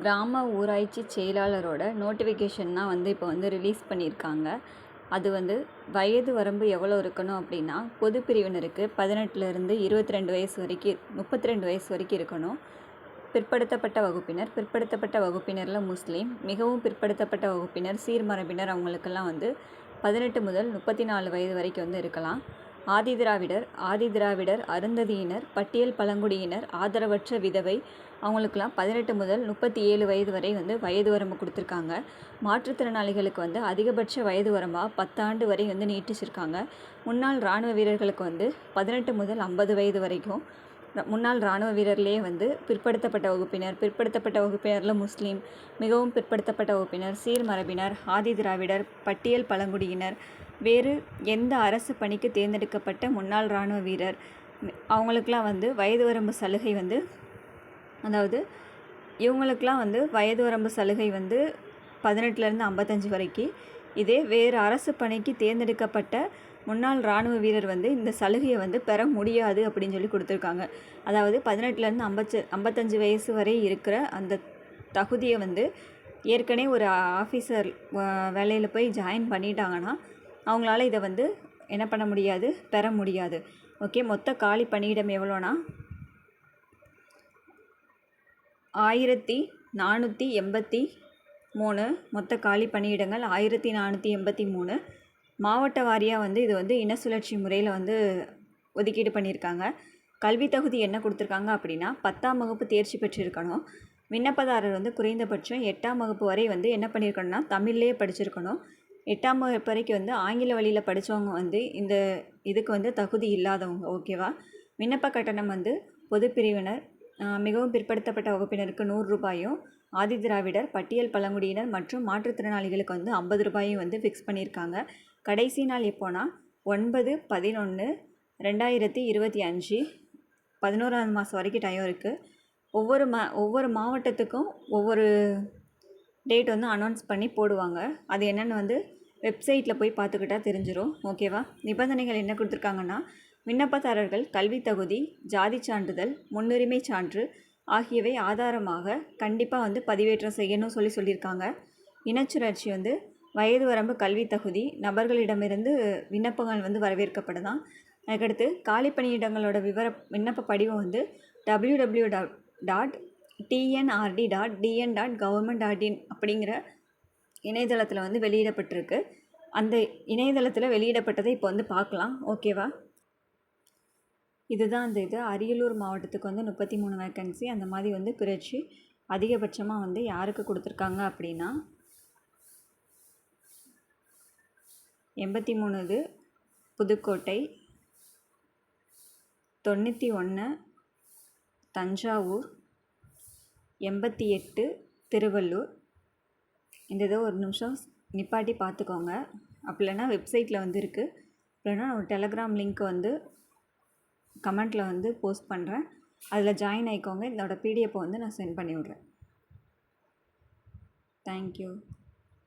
கிராம ஊராட்சி செயலாளரோட நோட்டிஃபிகேஷன் தான் வந்து இப்போ வந்து ரிலீஸ் பண்ணியிருக்காங்க. அது வந்து வயது வரம்பு எவ்வளோ இருக்கணும் அப்படின்னா பொது பிரிவினருக்கு பதினெட்டுலேருந்து இருபத்தி ரெண்டு வயசு வரைக்கும் முப்பத்தி ரெண்டு வயசு வரைக்கும் இருக்கணும். பிற்படுத்தப்பட்ட வகுப்பினர் பிற்படுத்தப்பட்ட வகுப்பினரில் முஸ்லீம் மிகவும் பிற்படுத்தப்பட்ட வகுப்பினர் சீர்மரபினர் அவங்களுக்கெல்லாம் வந்து பதினெட்டு முதல் முப்பத்தி நாலு வயது வரைக்கும் வந்து இருக்கலாம். ஆதிதிராவிடர் ஆதிதிராவிடர் அருந்ததியினர் பட்டியல் பழங்குடியினர் ஆதரவற்ற விதவை. அவங்களுக்கெல்லாம் பதினெட்டு முதல் முப்பத்தி ஏழு வயது வரை வந்து வயது வரம்பு கொடுத்துருக்காங்க. மாற்றுத்திறனாளிகளுக்கு வந்து அதிகபட்ச வயது வரம்பாக பத்தாண்டு வரை வந்து நீட்டிச்சிருக்காங்க. முன்னாள் இராணுவ வீரர்களுக்கு வந்து பதினெட்டு முதல் ஐம்பது வயது வரைக்கும். முன்னாள் இராணுவ வீரர்லேயே வந்து பிற்படுத்தப்பட்ட வகுப்பினர் பிற்படுத்தப்பட்ட வகுப்பினரில் முஸ்லீம் மிகவும் பிற்படுத்தப்பட்ட வகுப்பினர் சீர்மரபினர் ஆதி திராவிடர் பட்டியல் பழங்குடியினர் வேறு எந்த அரசு பணிக்கு தேர்ந்தெடுக்கப்பட்ட முன்னாள் இராணுவ வீரர்? அவங்களுக்கெலாம் வந்து வயது வரம்பு சலுகை வந்து அதாவது இவங்களுக்கெலாம் வந்து வயது வரம்பு சலுகை வந்து பதினெட்டுலேருந்து ஐம்பத்தஞ்சு வரைக்கும் இதே வேறு அரசு பணிக்கு தேர்ந்தெடுக்கப்பட்ட முன்னாள் இராணுவ வீரர் வந்து இந்த சலுகையை வந்து பெற முடியாது அப்படின்னு சொல்லி கொடுத்துருக்காங்க. அதாவது பதினெட்டுலேருந்து ஐம்பச்சு ஐம்பத்தஞ்சு வயசு வரை இருக்கிற அந்த தகுதியை வந்து ஏற்கனவே ஒரு ஆஃபீஸர் வேலையில் போய் ஜாயின் பண்ணிட்டாங்கன்னா அவங்களால இதை வந்து என்ன பண்ண முடியாது பெற முடியாது. ஓகே மொத்த காலி பணியிடம் எவ்வளோனா? ஆயிரத்தி நானூற்றி எண்பத்தி மூணு. மொத்த காலி பணியிடங்கள் ஆயிரத்தி நானூற்றி எண்பத்தி மூணு. மாவட்ட வாரியாக வந்து இது வந்து இன சுழற்சி முறையில் வந்து ஒதுக்கீடு பண்ணியிருக்காங்க. கல்வி தகுதி என்ன கொடுத்துருக்காங்க அப்படின்னா பத்தாம் வகுப்பு தேர்ச்சி பெற்றிருக்கணும். விண்ணப்பதாரர் வந்து குறைந்தபட்சம் எட்டாம் வகுப்பு வரை வந்து என்ன பண்ணியிருக்கணும்னா தமிழ்லேயே படிச்சிருக்கணும். எட்டாம் வகுப்பு வரைக்கும் வந்து ஆங்கில வழியில் படித்தவங்க வந்து இந்த இதுக்கு வந்து தகுதி இல்லாதவங்க ஓகேவா விண்ணப்ப கட்டணம் வந்து பொது பிரிவினர் மிகவும் பிற்படுத்தப்பட்ட வகுப்பினருக்கு நூறு ரூபாயும் ஆதி திராவிடர் பட்டியல் பழங்குடியினர் மற்றும் மாற்றுத்திறனாளிகளுக்கு வந்து ஐம்பது ரூபாயும் வந்து ஃபிக்ஸ் பண்ணியிருக்காங்க. கடைசி நாள் எப்போனா? ஒன்பது பதினொன்று ரெண்டாயிரத்தி இருபத்தி அஞ்சு. பதினோராவது மாதம் வரைக்கும் டைம் இருக்குது ஒவ்வொரு மா ஒவ்வொரு மாவட்டத்துக்கும் ஒவ்வொரு டேட் வந்து அனௌன்ஸ் பண்ணி போடுவாங்க. அது என்னென்னு வந்து வெப்சைட்டில் போய் பார்த்துக்கிட்டா தெரிஞ்சிடும் ஓகேவா? நிபந்தனைகள் என்ன கொடுத்துருக்காங்கன்னா விண்ணப்பதாரர்கள் கல்வி தகுதி ஜாதி சான்றிதழ் முன்னுரிமை சான்று ஆகியவை ஆதாரமாக கண்டிப்பாக வந்து பதிவேற்றம் செய்யணும் சொல்லி சொல்லியிருக்காங்க. இனச்சுழற்சி வந்து வயது வரம்பு கல்வி தகுதி நபர்களிடமிருந்து விண்ணப்பங்கள் வந்து வரவேற்கப்படுதான் அதுக்கடுத்து காலி பணியிடங்களோட விவர விண்ணப்ப படிவம் வந்து W W dot TNRD dot TN dot government dot in அப்படிங்கிற இணையதளத்தில் வந்து வெளியிடப்பட்டிருக்கு. அந்த இணையதளத்தில் வெளியிடப்பட்டதை இப்போ வந்து பார்க்கலாம் ஓகேவா இதுதான் அந்த இது. அரியலூர் மாவட்டத்துக்கு வந்து முப்பத்தி மூணு வேக்கன்சி அந்த மாதிரி வந்து பிரித்து அதிகபட்சமாக வந்து யாருக்கு கொடுத்துருக்காங்க அப்படின்னா எண்பத்தி மூணு இது புதுக்கோட்டை தொண்ணூற்றி ஒன்று தஞ்சாவூர் எண்பத்தி எட்டு திருவள்ளூர் இந்த இதை ஒரு நிமிஷம் நிப்பாட்டி பார்த்துக்கோங்க. அப்படி இல்லைன்னா வெப்சைட்டில் வந்து இருக்குது இல்லைன்னா ஒரு டெலகிராம் லிங்க் வந்து கமெண்ட்டில் வந்து போஸ்ட் பண்ணுறேன் அதில் ஜாயின் ஆகிக்கோங்க இதோட பிடிஎஃப்பை வந்து நான் சென்ட் பண்ணி விட்றேன் தேங்க்யூ